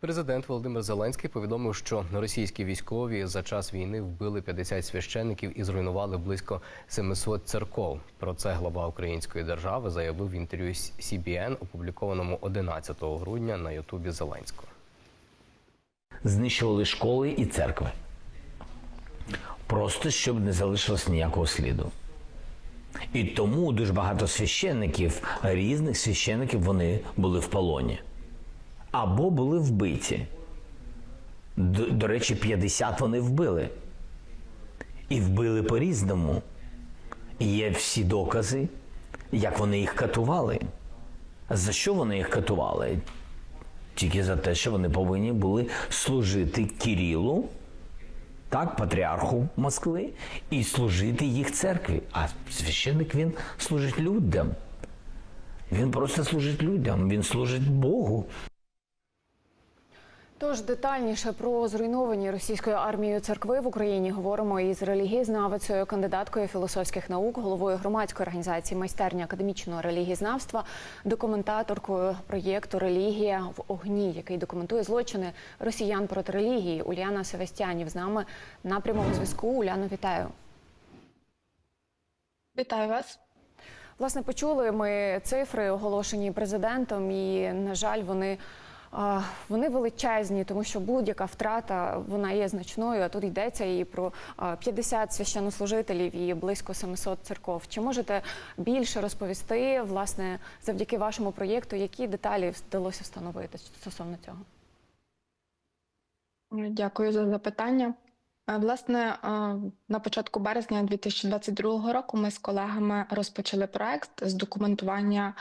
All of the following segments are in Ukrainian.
Президент Володимир Зеленський повідомив, що російські військові за час війни вбили 50 священників і зруйнували близько 700 церков. Про це глава української держави заявив в інтерв'ю CBN, опублікованому 11 грудня на Ютубі Зеленського. знищували школи і церкви. Просто щоб не залишилось ніякого сліду. І тому дуже багато священників, різних священників, вони були в полоні. Або були вбиті. До, до речі, 50 вони вбили. І вбили по-різному. Є всі докази, як вони їх катували. За що вони їх катували? тільки за те, що вони повинні були служити Кирилу, так, патріарху Москви, і служити їх церкві. А священник він служить людям. Він просто служить людям, він служить Богу. Тож детальніше про зруйновані російською армією церкви в Україні говоримо із релігієзнавицею, кандидаткою філософських наук, головою громадської організації майстерня академічного релігієзнавства, документаторкою проєкту Релігія в огні, який документує злочини росіян проти релігії. Уляна Севастянів з нами на прямому зв'язку. Уляно, вітаю. Вітаю вас. Власне, почули ми цифри, оголошені президентом, і на жаль, вони. Вони величезні, тому що будь-яка втрата вона є значною. А тут йдеться і про 50 священнослужителів і близько 700 церков. Чи можете більше розповісти, власне, завдяки вашому проєкту, які деталі вдалося встановити стосовно цього? Дякую за запитання. Е, Власне, е, на початку березня 2022 року ми з колегами розпочали проект з документування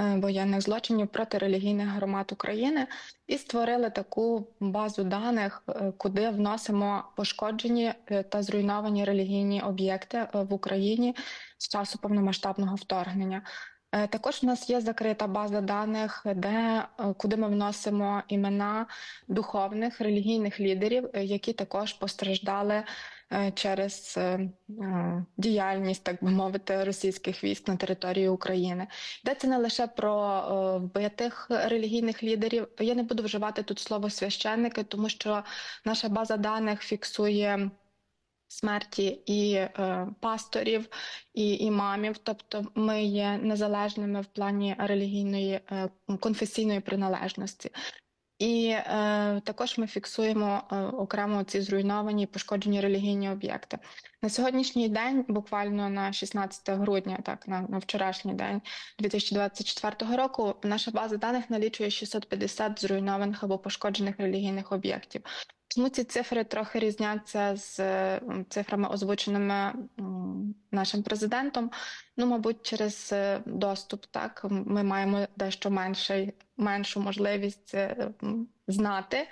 е, воєнних злочинів проти релігійних громад України і створили таку базу даних, куди вносимо пошкоджені та зруйновані релігійні об'єкти в Україні з часу повномасштабного вторгнення. Е, Також в нас є закрита база даних, де е, куди ми вносимо імена духовних релігійних лідерів, е, які також постраждали через діяльність, так би мовити, російських військ на території України. Йдеться не лише про вбитих релігійних лідерів. Я не буду вживати тут слово священники, тому що наша база даних фіксує. Смерті і е, пасторів, і імамів, тобто ми є незалежними в плані релігійної е, конфесійної приналежності. І е, також ми фіксуємо е, окремо ці зруйновані і пошкоджені релігійні об'єкти. На сьогоднішній день, буквально на 16 грудня, так на, на вчорашній день 2024 року, наша база даних налічує 650 зруйнованих або пошкоджених релігійних об'єктів. Чому ці цифри трохи різняться з цифрами, озвученими нашим президентом? Ну, мабуть, через е, доступ, так ми маємо дещо менший, меншу можливість е, знати,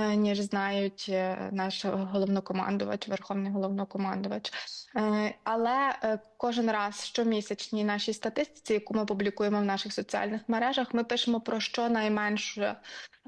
ніж знають е, наш головнокомандувач, верховний головнокомандувач. Е, Але е, кожен раз щомісячній нашій статистиці, яку ми публікуємо в наших соціальних мережах, ми пишемо про щонайменше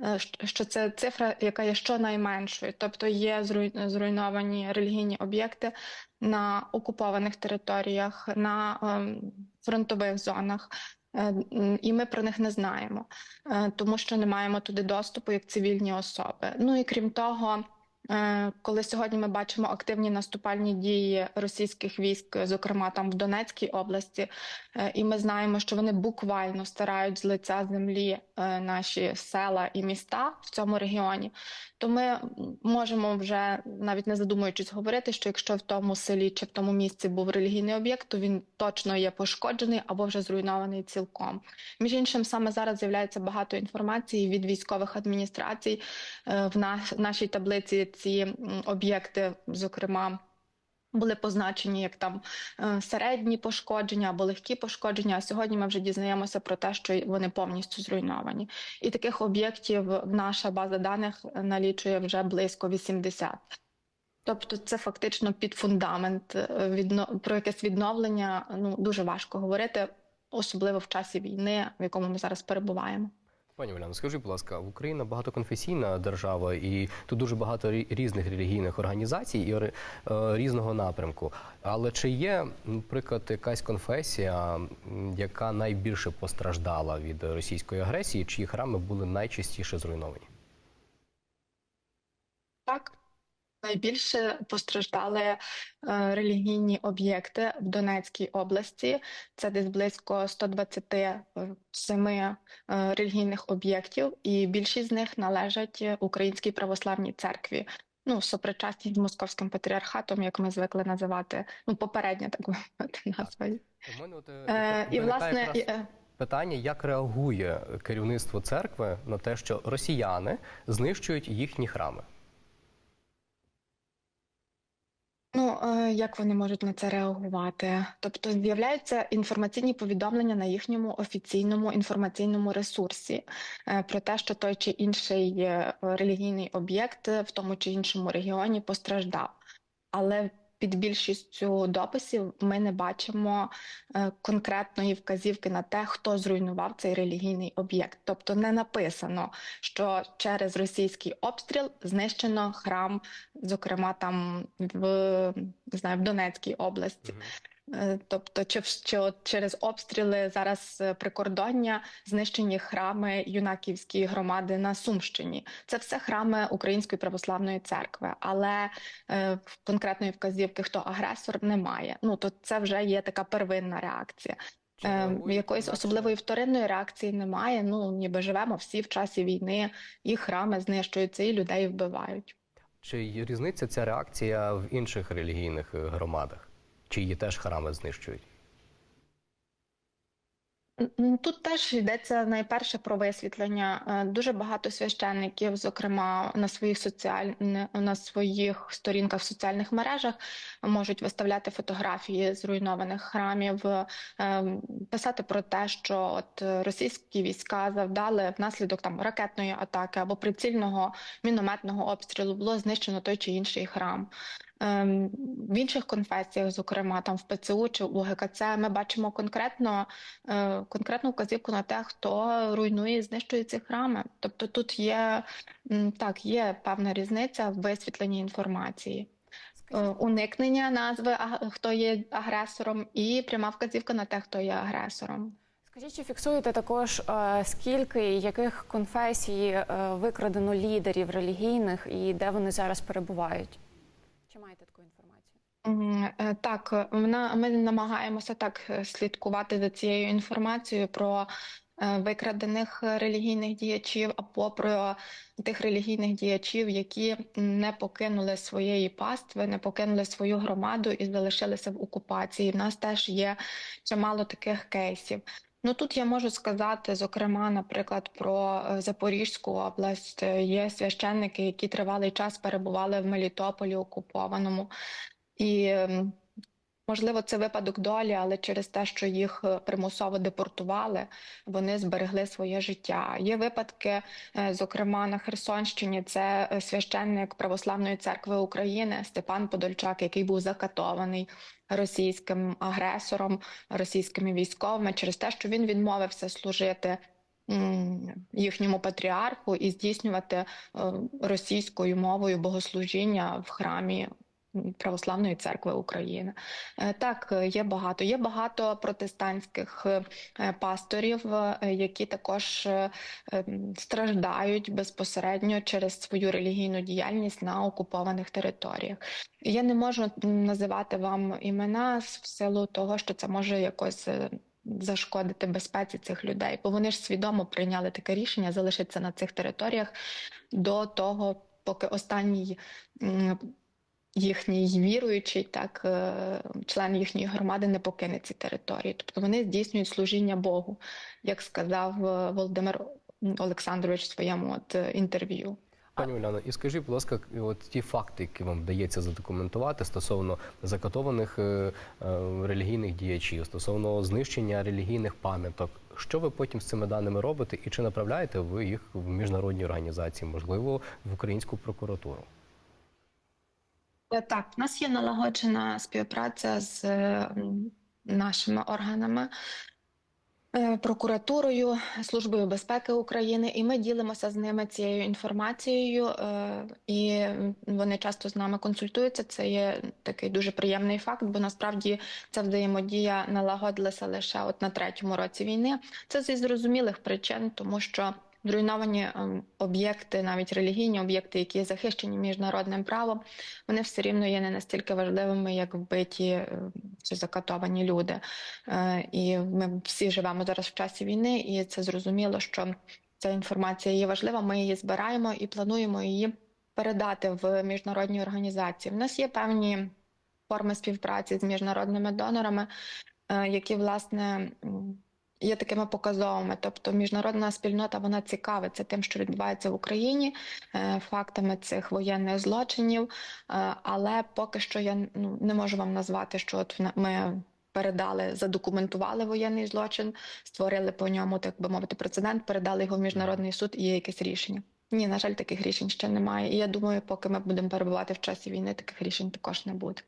е, що- що це цифра, яка є щонайменшою, тобто є зруй- зруйновані релігійні об'єкти на окупованих територіях, на ем, фронтових зонах. Е, І ми про них не знаємо, е, тому що не маємо туди доступу як цивільні особи. Ну і крім того, е, коли сьогодні ми бачимо активні наступальні дії російських військ, зокрема там в Донецькій області, і ми знаємо, що вони буквально стирають з лиця землі наші села і міста в цьому регіоні, то ми можемо вже навіть не задумуючись говорити, що якщо в тому селі чи в тому місці був релігійний об'єкт, то він точно є пошкоджений або вже зруйнований цілком. Між іншим, саме зараз з'являється багато інформації від військових адміністрацій Е, в нашій таблиці. Ці об'єкти, зокрема. Були позначені як там е, середні пошкодження або легкі пошкодження. А сьогодні ми вже дізнаємося про те, що вони повністю зруйновані. І таких об'єктів наша база даних налічує вже близько 80. Тобто, це фактично під фундамент е, відно- про якесь відновлення. Ну дуже важко говорити, особливо в часі війни, в якому ми зараз перебуваємо. Пані Оляно, скажіть, будь ласка, Україна багатоконфесійна держава, і тут дуже багато різних релігійних організацій і е, різного напрямку. Але чи є, наприклад, якась конфесія, яка найбільше постраждала від російської агресії, чиї храми були найчастіше зруйновані? Найбільше постраждали е, релігійні об'єкти в Донецькій області. Це десь близько 127 е, релігійних об'єктів, і більшість з них належать Українській православній церкві. Ну, сопричасність з московським патріархатом, як ми звикли називати, ну попередня так би. У мене от, е, Е, і власне і, е, питання, як реагує керівництво церкви на те, що росіяни знищують їхні храми. Ну, е, як вони можуть на це реагувати? Тобто з'являються інформаційні повідомлення на їхньому офіційному інформаційному ресурсі е, про те, що той чи інший е, релігійний об'єкт в тому чи іншому регіоні постраждав. Але під більшістю дописів ми не бачимо е, конкретної вказівки на те, хто зруйнував цей релігійний об'єкт. Тобто не написано, що через російський обстріл знищено храм, зокрема там в не знаю, в Донецькій області. Е, Тобто, чи, чи от через обстріли зараз е, прикордоння знищені храми юнаківської громади на Сумщині. Це все храми Української православної церкви, але е, конкретної вказівки, хто агресор, немає. Ну то це вже є така первинна реакція. Е, якоїсь особливої вторинної реакції немає. Ну ніби живемо всі в часі війни, і храми знищуються, і людей вбивають. Чи різниця ця реакція в інших релігійних е, громадах? Чи її теж храми знищують? Тут теж йдеться найперше про висвітлення. Е, Дуже багато священників, зокрема на своїх соціаль... на своїх сторінках в соціальних мережах, можуть виставляти фотографії зруйнованих храмів, е, писати про те, що от е, російські війська завдали внаслідок там ракетної атаки або прицільного мінометного обстрілу було знищено той чи інший храм. Ем, В інших конфесіях, зокрема там в ПЦУ чи у ГКЦ, ми бачимо конкретно е, конкретну вказівку на те, хто руйнує і знищує ці храми. Тобто тут є так, є певна різниця в висвітленні інформації. Е, Уникнення назви, хто є агресором, і пряма вказівка на те, хто є агресором. Скажіть, чи фіксуєте також, е, скільки і яких конфесій викрадено лідерів релігійних і де вони зараз перебувають? Чи маєте таку інформацію? Е, Так, ми намагаємося так е, слідкувати за цією інформацією про е, викрадених релігійних діячів або про тих релігійних діячів, які не покинули своєї пастви, не покинули свою громаду і залишилися в окупації. В нас теж є чимало таких кейсів. Ну тут я можу сказати, зокрема, наприклад, про е, Запорізьку область. Е, Є священники, які тривалий час перебували в Мелітополі окупованому. І можливо, це випадок долі, але через те, що їх е, примусово депортували, вони зберегли своє життя. Є випадки, е, зокрема на Херсонщині, це е, священник Православної церкви України Степан Подольчак, який був закатований російським агресором, російськими військовими через те, що він відмовився служити. Їхньому патріарху і здійснювати російською мовою богослужіння в храмі Православної церкви України. Е, Так, е, є багато. Є багато протестантських е, пасторів, які також страждають безпосередньо через свою релігійну діяльність на окупованих територіях. Я не можу називати вам імена в силу того, що це може якось. Зашкодити безпеці цих людей, бо вони ж свідомо прийняли таке рішення залишитися на цих територіях до того, поки останній їхній віруючий, так е, член їхньої громади не покине ці території. Тобто вони здійснюють служіння Богу, як сказав е, Володимир Олександрович в своєму от е, інтерв'ю. Пані Уляно, і скажіть, будь ласка, от ті факти, які вам вдається задокументувати стосовно закатованих релігійних діячів, стосовно знищення релігійних пам'яток, що ви потім з цими даними робите, і чи направляєте ви їх в міжнародні організації, можливо, в українську прокуратуру? Е, Так, в нас є налагоджена співпраця з нашими органами, е, прокуратурою, Службою безпеки України, і ми ділимося з ними цією інформацією, е, і вони часто з нами консультуються. Це є такий дуже приємний факт, бо насправді ця взаємодія налагодилася лише от на третьому році війни. Це зі зрозумілих причин, тому що зруйновані ем, об'єкти, навіть релігійні об'єкти, які захищені міжнародним правом, вони все рівно є не настільки важливими, як вбиті е, чи закатовані люди. Е, І ми всі живемо зараз в часі війни, і це зрозуміло, що ця інформація є важлива. Ми її збираємо і плануємо її передати в міжнародні організації. В нас є певні форми співпраці з міжнародними донорами, е, які власне є такими показовими. Тобто міжнародна спільнота вона цікавиться тим, що відбувається в Україні, е, фактами цих воєнних злочинів. Е, Але поки що я ну, не можу вам назвати, що от ми. Передали, задокументували воєнний злочин, створили по ньому, так би мовити, прецедент, передали його в міжнародний суд і є якесь рішення. Ні, на жаль, таких рішень ще немає. І я думаю, поки ми будемо перебувати в часі війни, таких рішень також не буде.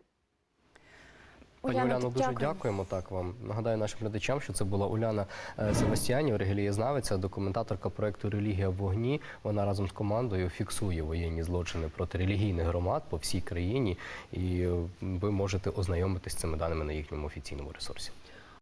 Пані Уляна, Уляно, дуже дякую. дякуємо так вам. Нагадаю нашим глядачам, що це була Уляна е, Севастіанів, релігієзнавиця, документаторка проекту Релігія в вогні. Вона разом з командою фіксує воєнні злочини проти релігійних громад по всій країні, і е, ви можете ознайомитись з цими даними на їхньому офіційному ресурсі.